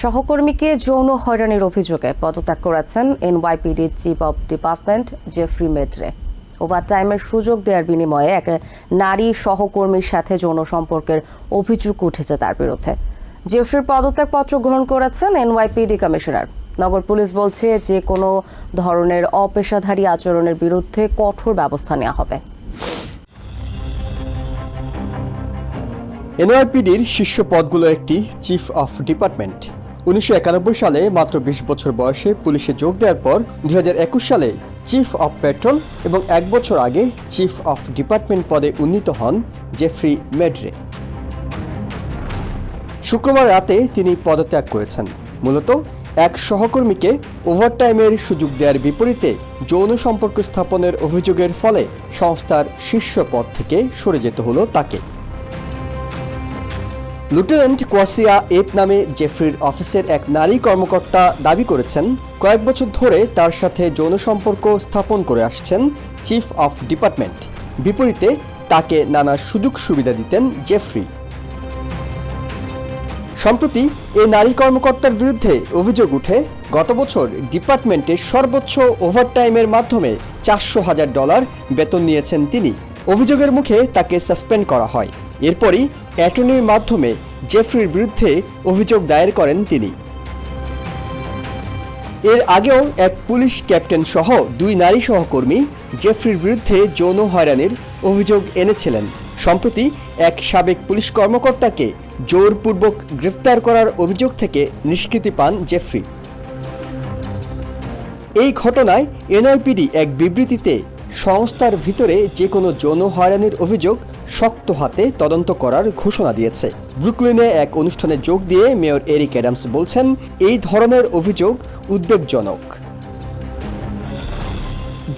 সহকর্মীকে যৌন হয়রানির অভিযোগে পদত্যাগ করেছেন NYPD chief of department Jeffrey Maddrey. ওভারটাইমের সুযোগ দেওয়ার বিনিময়ে এক নারী সহকর্মীর সাথে যৌন সম্পর্কের অভিযোগ উঠেছে তার বিরুদ্ধে। জেফ্রির পদত্যাগপত্র গ্রহণ করেছেন এনওয়াইপিডি কমিশনার। নগর পুলিশ বলছে যে কোনো ধরনের অপেশাধারী আচরণের বিরুদ্ধে কঠোর ব্যবস্থা নেওয়া হবে। এনওয়াইপিডির শীর্ষ পদগুলো একটি চিফ অফ ডিপার্টমেন্ট। উনিশশো একানব্বই সালে, মাত্র বিশ বছর বয়সে পুলিশে যোগ দেওয়ার পর দু হাজার একুশ সালে চিফ অফ পেট্রোল এবং এক বছর আগে চিফ অফ ডিপার্টমেন্ট পদে উন্নীত হন জেফ্রি মেড্রে শুক্রবার রাতে তিনি পদত্যাগ করেছেন। মূলত এক সহকর্মীকে ওভারটাইমের সুযোগ দেওয়ার বিপরীতে যৌন সম্পর্ক স্থাপনের অভিযোগের ফলে সংস্থার শীর্ষ পদ থেকে সরে যেতে হলো তাকে। লিeutenant কোয়াসিয়া এপ নামে জেফ্রির অফিসের এক নারী কর্মকর্তা দাবি করেছেন, কয়েক বছর ধরে তার সাথে যৌন সম্পর্ক স্থাপন করে আসছেন চিফ অফ ডিপার্টমেন্ট বিপরীতে তাকে নানা সুযোগ সুবিধা দিতেন জেফ্রি সম্প্রতি এ নারী কর্মকর্তার বিরুদ্ধে অভিযোগ উঠে, গত বছর ডিপার্টমেন্টে সর্বোচ্চ ওভারটাইমের মাধ্যমে চারশো হাজার ডলার বেতন নিয়েছেন তিনি। অভিযোগের মুখে তাকে সাসপেন্ড করা হয়। এরপরই অ্যাটর্নির মাধ্যমে জেফ্রির বিরুদ্ধে অভিযোগ দায়ের করেন তিনি। এর আগেও এক পুলিশ ক্যাপ্টেন সহ দুই নারী সহকর্মী জেফ্রির বিরুদ্ধে যৌন হয়রানির অভিযোগ এনেছিলেন। সম্প্রতি এক সাবেক পুলিশ কর্মকর্তাকে জোরপূর্বক গ্রেফতার করার অভিযোগ থেকে নিষ্কৃতি পান জেফ্রি। এই ঘটনায় এনআইপিডি এক বিবৃতিতে সংস্থার ভিতরে যে কোনো যৌন হয়রানির অভিযোগ শক্ত হাতে তদন্ত করার ঘোষণা দিয়েছে। ব্রুকলিনে এক অনুষ্ঠানে যোগ দিয়ে মেয়র এরিক অ্যাডামস বলছেন, এই ধরনের অভিযোগ উদ্বেগজনক।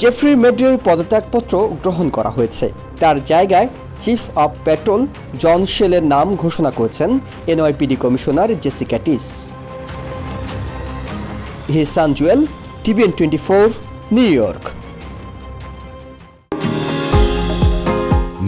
জেফ্রি মেড্রের পদত্যাগপত্র গ্রহণ করা হয়েছে। তার জায়গায় চিফ অব পেট্রোল জন শেলের নাম ঘোষণা করেছেন NYPD commissioner Jessica Tisch. Hisan Jewel, TVN twenty four, New York.